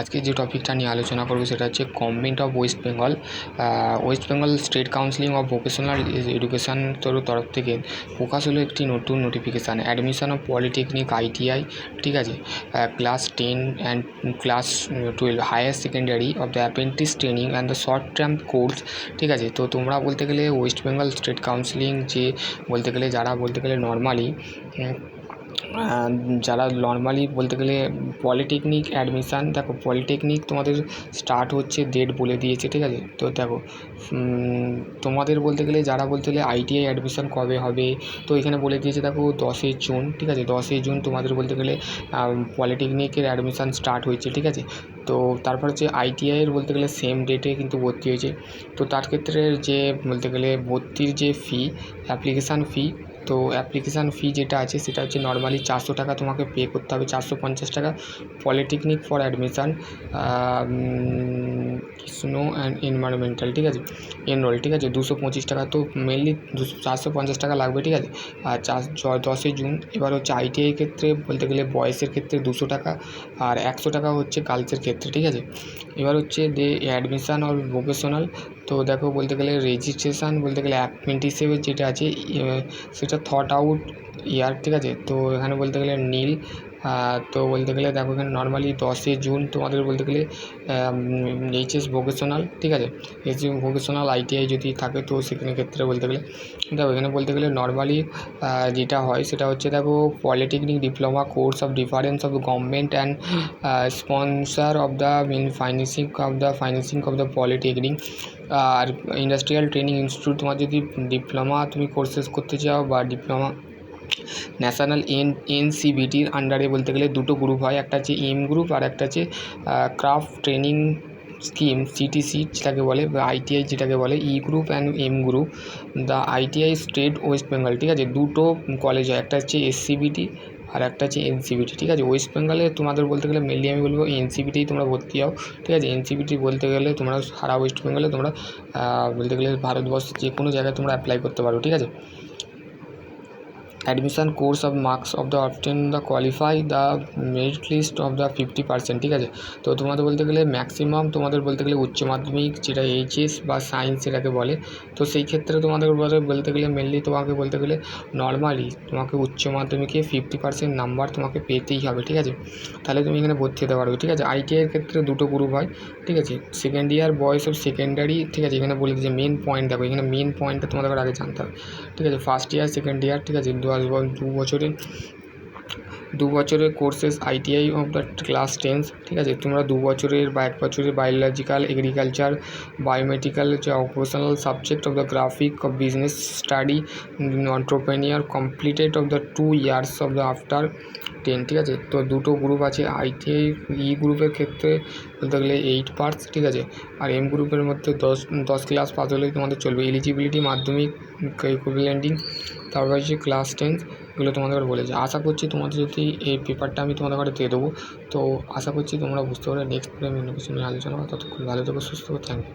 আজকে যে টপিকটা নিয়ে আলোচনা করব সেটা হচ্ছে government of West Bengal West Bengal state counselling of vocational education তোর তরফ থেকে প্রকাশ হলো একটি নতুন notification admission of polytechnic ITI ঠিক আছে? Class ten and class twelve higher secondary of the apprentice training and the short term course ঠিক আছে? তো তোমরা বলতে গেলে ওয়েস্ট বেঙ্গল স্টেট কাউন্সিলিং যে বলতে গেলে যারা বলতে গেলে নর্মালি যারা নর্মালি বলতে গেলে পলিটেকনিক অ্যাডমিশান দেখো পলিটেকনিক তোমাদের স্টার্ট হচ্ছে ডেট বলে দিয়েছে, ঠিক আছে? তো দেখো তোমাদের বলতে গেলে যারা বলতে গেলে আইটিআই অ্যাডমিশান কবে হবে, তো এখানে বলে দিয়েছে দেখো দশই জুন, ঠিক আছে? দশই জুন তোমাদের বলতে গেলে পলিটেকনিকের অ্যাডমিশান স্টার্ট হয়েছে, ঠিক আছে? তো তারপর হচ্ছে আইটিআইয়ের বলতে গেলে সেম ডেটে কিন্তু ভর্তি হয়েছে। তো তার ক্ষেত্রে যে বলতে গেলে ভর্তির যে ফি অ্যাপ্লিকেশান ফি তো অ্যাপ্লিকেশান ফি যেটা আছে, সেটা হচ্ছে নর্মালি চারশো টাকা তোমাকে পে করতে হবে, চারশো পঞ্চাশ টাকা polytechnic for admission snow and environmental ঠিক আছে? এনরোল ঠিক আছে? দুশো পঁচিশ টাকা তো মেনলি দুশো, চারশো পঞ্চাশ টাকা লাগবে, ঠিক আছে? আর চার দশই জুন, এবার হচ্ছে আইটিআই ক্ষেত্রে বলতে গেলে বয়েসের ক্ষেত্রে দুশো টাকা, আর একশো টাকা হচ্ছে গার্লসের ক্ষেত্রে, ঠিক আছে? এবার হচ্ছে যে অ্যাডমিশান অর ভোকেশনাল তো দেখো বলতে গেলে রেজিস্ট্রেশান বলতে গেলে অ্যাপ্রেন্টিসের যেটা আছে সেটা থট আউট ইয়ার ঠিক আছে? তো এখানে বলতে গেলে নীল তো বলতে গেলে দেখো এখানে নর্মালি দশই জুন তোমাদের বলতে গেলে এইচএস ভোকেশনাল ঠিক আছে? এইচএস ভোকেশনাল আইটিআই যদি থাকে তো সেখানে ক্ষেত্রে বলতে গেলে, দেখো এখানে বলতে গেলে নর্মালি যেটা হয় সেটা হচ্ছে দেখো polytechnic diploma course of difference of government and sponsor of the mean financing of the financing of the polytechnic R industrial training institute তোমার যদি ডিপ্লোমা তুমি কোর্সেস করতে চাও বা ডিপ্লোমা ন্যাশনাল এন, এনসিবিটির আন্ডারে বলতে গেলে দুটো গ্রুপ হয়, একটা হচ্ছে এম গ্রুপ আর একটা হচ্ছে ক্রাফট ট্রেনিং স্কিম সিটিসি যেটাকে বলে আইটিআই যেটাকে বলে E group and M group the ITI state West Bengal ঠিক আছে? দুটো কলেজ হয়, একটা হচ্ছে এসসিবিটি আর একটা হচ্ছে এনসিবিটি ঠিক আছে? ওয়েস্ট বেঙ্গলে তোমাদের বলতে গেলে মেনলি আমি বলব এনসিবিটিই তোমরা ভর্তি হও, ঠিক আছে? এনসিবিটি বলতে গেলে তোমরা সারা ওয়েস্ট বেঙ্গলে তোমরা বলতে গেলে ভারতবর্ষের যে কোনো জায়গায় তোমরা অ্যাপ্লাই করতে পারো, ঠিক আছে? Admission course of marks of the obtain the qualify the merit list of the fifty percent ঠিক আছে? তো তোমাদের বলতে গেলে ম্যাক্সিমাম তোমাদের বলতে গেলে উচ্চ মাধ্যমিক যেটা এইচএস বা সায়েন্স যেটাকে বলে, তো সেই ক্ষেত্রে তোমাদের বলতে গেলে মেনলি তোমাকে বলতে গেলে নর্মালি তোমাকে উচ্চ মাধ্যমিকে ফিফটি পার্সেন্ট নাম্বার তোমাকে পেতেই হবে, ঠিক আছে? তাহলে তুমি এখানে ভর্তি হতে পারবে, ঠিক আছে? আইটিআইয়ের ক্ষেত্রে দুটো গ্রুপ হয়, ঠিক আছে? সেকেন্ড ইয়ার বয়স অফ সেকেন্ডারি ঠিক আছে? এখানে বলে দিয়েছে মেন পয়েন্ট দেখো এখানে মেন পয়েন্টটা তোমাদের আগে জানতে হবে, ঠিক আছে? ফার্স্ট ইয়ার সেকেন্ড ইয়ার ঠিক আছে? দু দু বছরে দু বছরের courses ITI of the class tens ঠিক আছে? তোমরা দু বছরের বা এক বছরের বায়োলজিক্যাল এগ্রিকালচার বায়োমেডিক্যাল যে operational subject of the graphic of business study entrepreneur completed of the two years of the after ten ঠিক আছে? তো দুটো গ্রুপ আছে আইটিআই ই গ্রুপের ক্ষেত্রে বলতে গেলে এইট পার্টস ঠিক আছে? আর এম গ্রুপের মধ্যে দশ দশ ক্লাস পাস হলেই তোমাদের চলবে। এলিজিবিলিটি মাধ্যমিক ইকুইভ্যালেন্টিং তারপর হচ্ছে ক্লাস টেন্স এগুলো তোমাদের বলেছে। আশা করছি তোমাদের যদি এই পেপারটা আমি তোমাদের ঘরে দিয়ে দেবো। তো আশা করছি তোমরা বুঝতে পারবে। নেক্সট আমি অন্য কিছু নিয়ে আলোচনা ততক্ষণ ভালো থেকো, সুস্থ থ্যাংক ইউ